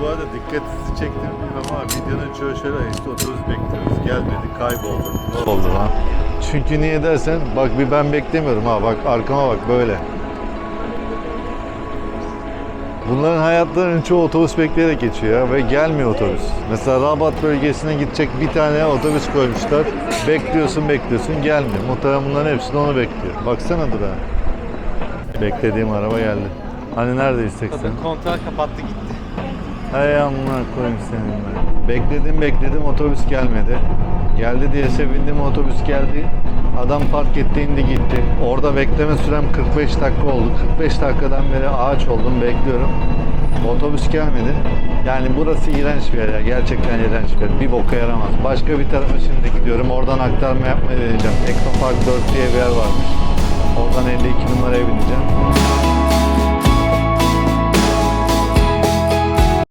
Bu arada dikkatinizi çektim ama videonun çoğu şöyle işte otobüs bekliyoruz. Gelmedi, kayboldu. Ne oldu lan? Çünkü niye dersen bak bir ben beklemiyorum ha bak arkama bak böyle. Bunların hayatlarının çoğu otobüs bekleyerek geçiyor ya ve gelmiyor otobüs. Mesela Rabat bölgesine gidecek bir tane otobüs koymuşlar. Bekliyorsun bekliyorsun gelmiyor. Muhtemelen bunların hepsi de onu bekliyor. Baksana dura. Beklediğim araba geldi. Hani neredeyiz 80? Kadın kapattı gitti. Hay amına koyayım senin ben. Bekledim bekledim otobüs gelmedi. Geldi diye sevindim otobüs geldi. Adam park etti indi gitti. Orada bekleme sürem 45 dakika oldu. 45 dakikadan beri ağaç oldum bekliyorum. Otobüs gelmedi. Yani burası iğrenç bir yer ya. Gerçekten iğrenç bir yer. Bir boka yaramaz. Başka bir tarafa şimdi gidiyorum. Oradan aktarma yapmaya deneyeceğim. Teknopark 4 diye bir yer varmış. Oradan 52 numaraya bineceğim.